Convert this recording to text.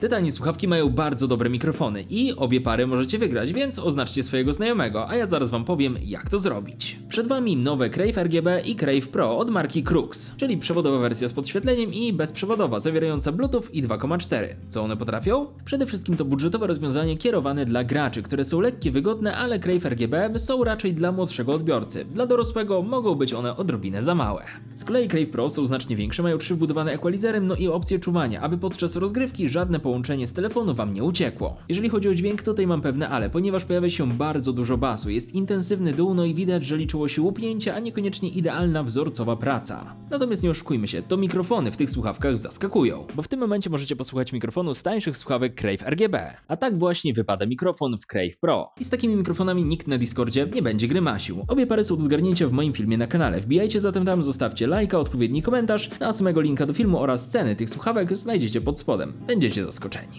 Te tanie słuchawki mają bardzo dobre mikrofony i obie pary możecie wygrać, więc oznaczcie swojego znajomego, a ja zaraz wam powiem jak to zrobić. Przed wami nowe Crave RGB i Crave Pro od marki Crux, czyli przewodowa wersja z podświetleniem i bezprzewodowa, zawierająca Bluetooth i 2,4. Co one potrafią? Przede wszystkim to budżetowe rozwiązanie kierowane dla graczy, które są lekkie, wygodne, ale Crave RGB są raczej dla młodszego odbiorcy. Dla dorosłego mogą być one odrobinę za małe. Z kolei Crave Pro są znacznie większe, mają trzy wbudowane equalizerem, no i opcję czuwania, aby podczas rozgrywki żadne połączenie z telefonu wam nie uciekło. Jeżeli chodzi o dźwięk, tutaj mam pewne ale, ponieważ pojawia się bardzo dużo basu, jest intensywny dół, no i widać, że liczyło się łupnięcie, a niekoniecznie idealna wzorcowa praca. Natomiast nie oszukujmy się, to mikrofony w tych słuchawkach zaskakują, bo w tym momencie możecie posłuchać mikrofonu z tańszych słuchawek Crave RGB. A tak właśnie wypada mikrofon w Crave Pro. I z takimi mikrofonami nikt na Discordzie nie będzie grymasił. Obie pary są do zgarnięcia w moim filmie na kanale. Wbijajcie zatem tam, zostawcie lajka, odpowiedni komentarz, no a samego linka do filmu oraz ceny tych słuchawek znajdziecie pod spodem. Będziecie zaskoczeni.